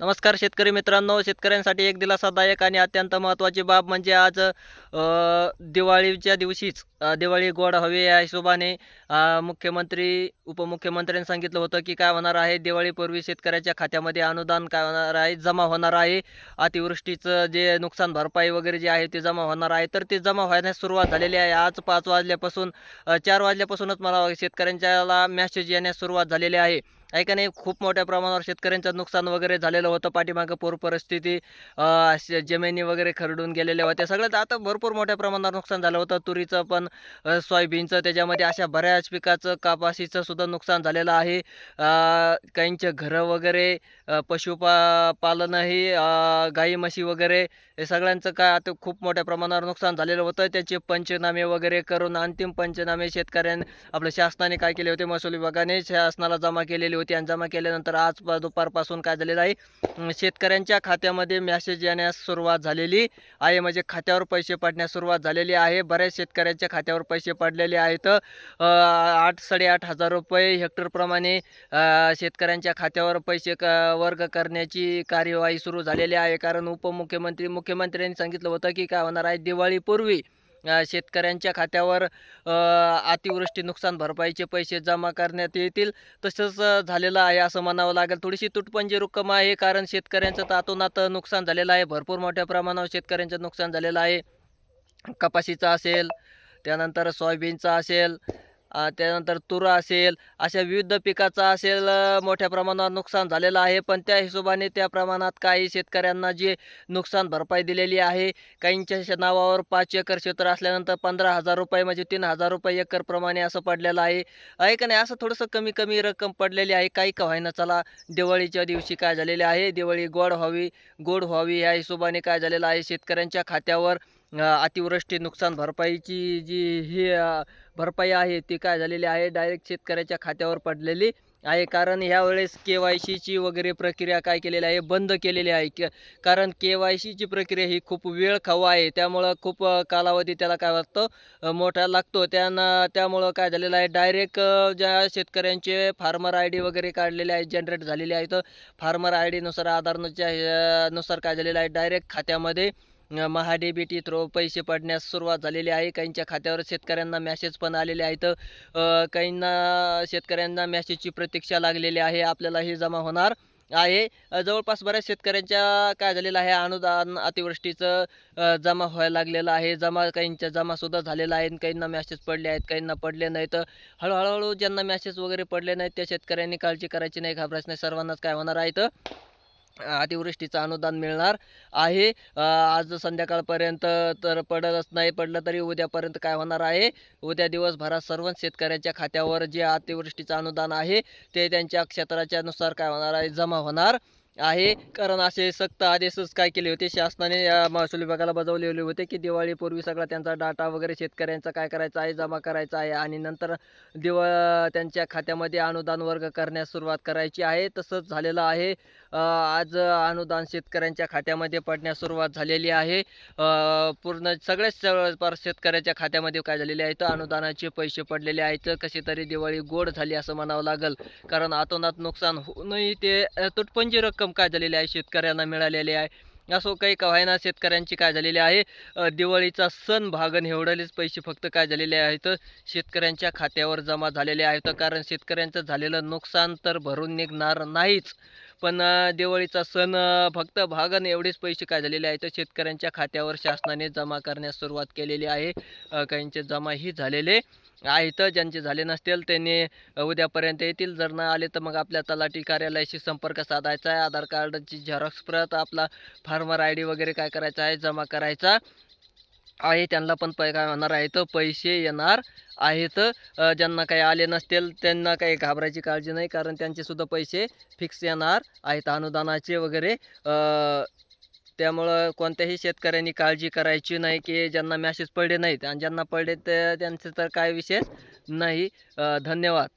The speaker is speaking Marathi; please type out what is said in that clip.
नमस्कार शेतकरी मित्रांनो शेतकऱ्यांसाठी एक दिलासादायक आणि अत्यंत महत्त्वाची बाब म्हणजे आज दिवाळीच्या दिवशीच दिवाळी गोड हवी या हिशोबाने मुख्यमंत्री उपमुख्यमंत्र्यांनी सांगितलं होतं की काय होणार आहे दिवाळीपूर्वी शेतकऱ्याच्या खात्यामध्ये अनुदान काय होणार आहे जमा होणार आहे अतिवृष्टीचं जे नुकसान भरपाई वगैरे जे आहे ते जमा होणार आहे तर ते जमा होण्यास सुरुवात झालेली आहे. आज पाच वाजल्यापासून चार वाजल्यापासूनच मला शेतकऱ्यांच्याला मॅसेज येण्यास सुरुवात झालेली आहे. आहे का नाही खूप मोठ्या प्रमाणावर शेतकऱ्यांचं नुकसान वगैरे झालेलं होतं पाठीमागं पूर परिस्थिती जमिनी वगैरे खरडून गेलेल्या होत्या. सगळ्यात आता भरपूर मोठ्या प्रमाणावर नुकसान झालं होतं. तुरीचं पण सोयाबीनचं त्याच्यामध्ये अशा बऱ्याच पिकाचं कापाशीचं सुद्धा नुकसान झालेलं आहे. काहींचं काहींचे घरं वगैरे पशुपा पालनही गाई म्हशी वगैरे हे सगळ्यांचं काय आता खूप मोठ्या प्रमाणावर नुकसान झालेलं होतं. त्याचे पंचनामे वगैरे करून अंतिम पंचनामे शेतकऱ्यांनी आपल्या शासनाने काय केले होते महसूल विभागाने शासनाला जमा केलेले होते. आणि जमा केल्यानंतर आज दुपारपासून काय झालेलं आहे? शेतकऱ्यांच्या खात्यामध्ये मॅसेज येण्यास सुरुवात झालेली आहे. म्हणजे खात्यावर पैसे पडण्यास सुरुवात झालेली आहे. बऱ्याच शेतकऱ्यांच्या खात्यावर पैसे पडलेले आहेत. आठ साडेआठ हजार रुपये हेक्टरप्रमाणे शेतकऱ्यांच्या खात्यावर पैसे क वर्ग करण्याची कार्यवाही सुरू झालेली आहे. कारण उपमुख्यमंत्री मुख्यमंत्र्यांनी सांगितलं होतं की काय होणार आहे? दिवाळीपूर्वी शेतकऱ्यांच्या खात्यावर अतिवृष्टी नुकसान भरपाईचे पैसे जमा करण्यात येतील तसंच झालेलं आहे असं म्हणावं लागेल. थोडीशी तुटपंजी रक्कम आहे कारण शेतकऱ्यांचं तातोनात नुकसान झालेलं आहे. भरपूर मोठ्या प्रमाणावर शेतकऱ्यांचं नुकसान झालेलं आहे. कपाशीचं असेल त्यानंतर सोयाबीनचं असेल त्यानंतर तूर असेल अशा विविध पिकाचं असेल मोठ्या प्रमाणावर नुकसान झालेलं आहे. पण त्या हिशोबाने त्या प्रमाणात काही शेतकऱ्यांना जे नुकसान भरपाई दिलेली आहे काहींच्या नावावर पाच एकर क्षेत्र असल्यानंतर पंधरा हजार रुपये म्हणजे तीन हजार रुपये एकरप्रमाणे असं पडलेलं आहे. आहे का नाही असं थोडंसं कमी कमी रक्कम पडलेली आहे. काही का व्हायना चला दिवाळीच्या दिवशी काय झालेले आहे? दिवाळी गोड व्हावी गोड व्हावी ह्या हिशोबाने काय झालेलं आहे? शेतकऱ्यांच्या खात्यावर अतिवृष्टी नुकसान भरपाईची जी ही भरपाई आहे ती काय झालेली आहे? डायरेक्ट शेतकऱ्याच्या खात्यावर पडलेली आहे. कारण ह्यावेळेस के वाय सीची वगैरे प्रक्रिया काय केलेली आहे? बंद केलेली आहे. के कारण के वाय सीची प्रक्रिया ही खूप वेळ खाऊ आहे. त्यामुळं खूप कालावधी त्याला काय वाटतं? मोठा लागतो. त्यानं त्यामुळं काय झालेलं आहे? डायरेक्ट ज्या शेतकऱ्यांचे फार्मर आय डी वगैरे काढलेले आहे जनरेट झालेले आहेत. फार्मर आय डीनुसार आधारनुसार नुसार काय झालेलं आहे? डायरेक्ट खात्यामध्ये अ, थ्रो पैसे पडण्यास सुरुवात झालेली आहे. काहींच्या खात्यावर शेतकऱ्यांना मॅसेज पण आलेले आहेत. काहींना शेतकऱ्यांना मॅसेजची प्रतीक्षा लागलेली आहे. आपल्याला हे जमा होणार आहे. जवळपास बऱ्याच शेतकऱ्यांच्या काय झालेलं आहे अनुदान अतिवृष्टीचं जमा व्हायला लागलेलं आहे. जमा काहींच्या जमासुद्धा झालेला आहे काहींना मॅसेज पडले आहेत काहींना पडले नाहीत. हळूहळू ज्यांना मॅसेज वगैरे पडले नाहीत त्या शेतकऱ्यांनी काळजी करायची नाही घाबरायची नाही. सर्वांनाच काय होणार आहे तर अतिवृष्टीचं अनुदान मिळणार आहे. आज संध्याकाळपर्यंत तर पडलंच नाही पडलं तरी उद्यापर्यंत काय होणार आहे? उद्या दिवसभरात सर्व शेतकऱ्यांच्या खात्यावर जे अतिवृष्टीचं अनुदान आहे ते त्यांच्या क्षेत्राच्या नुसार काय होणार आहे? जमा होणार. आहे. कारण असे सक्त आदेशच काय केले होते? शासनाने या महसूल विभागाला बजावलेले होते की दिवाळीपूर्वी सगळा त्यांचा डाटा वगैरे शेतकऱ्यांचा काय करायचा आहे जमा करायचा आहे आणि नंतर दिवा त्यांच्या खात्यामध्ये अनुदान वर्ग करण्यास सुरुवात करायची आहे. तसंच झालेलं आहे. आज अनुदान शेतकऱ्यांच्या खात्यामध्ये पडण्यास सुरुवात झालेली आहे. पूर्ण सगळ्याच पर शेतकऱ्याच्या खात्यामध्ये काय झालेले आहेत अनुदानाचे पैसे पडलेले आहेत. कशी तरी दिवाळी गोड झाली असं म्हणावं लागेल. कारण आतोनात नुकसान होऊनही ते तुटपंजी रक्कम काय झालेली आहे शेतकऱ्यांना मिळालेली आहे असो काही का शेतकऱ्यांची काय झालेली आहे? दिवाळीचा सण भागन एवढेच पैसे फक्त काय झालेले आहेत? शेतकऱ्यांच्या खात्यावर जमा झालेले आहेत कारण शेतकऱ्यांचं झालेलं नुकसान तर भरून निघणार नाहीच. पण दिवाळीचा सण फक्त भागन एवढेच पैसे काय झालेले आहेत शेतकऱ्यांच्या खात्यावर शासनाने जमा करण्यास सुरुवात केलेली आहे. काहींचे जमाही झालेले आहेत ज्यांचे झाले नसतील त्यांनी उद्यापर्यंत येतील. जर न आले तर मग आपल्या तलाठी कार्यालयाशी संपर्क साधायचा आहे. आधार कार्डची झेरॉक्स प्रत आपला फार्मर आय डी वगैरे काय करायचा आहे जमा करायचा. आहे त्यांना पण पै काय होणार आहे तर पैसे येणार आहेत. ज्यांना काही आले नसतील त्यांना काही घाबरायची काळजी नाही कारण त्यांचेसुद्धा पैसे फिक्स येणार आहेत अनुदानाचे वगैरे. त्यामुळं कोणत्याही शेतकऱ्यांनी काळजी करायची नाही की ज्यांना मॅसेज पडले नाहीत. आणि ज्यांना पडले तर त्यांचे तर काय विशेष नाही. धन्यवाद.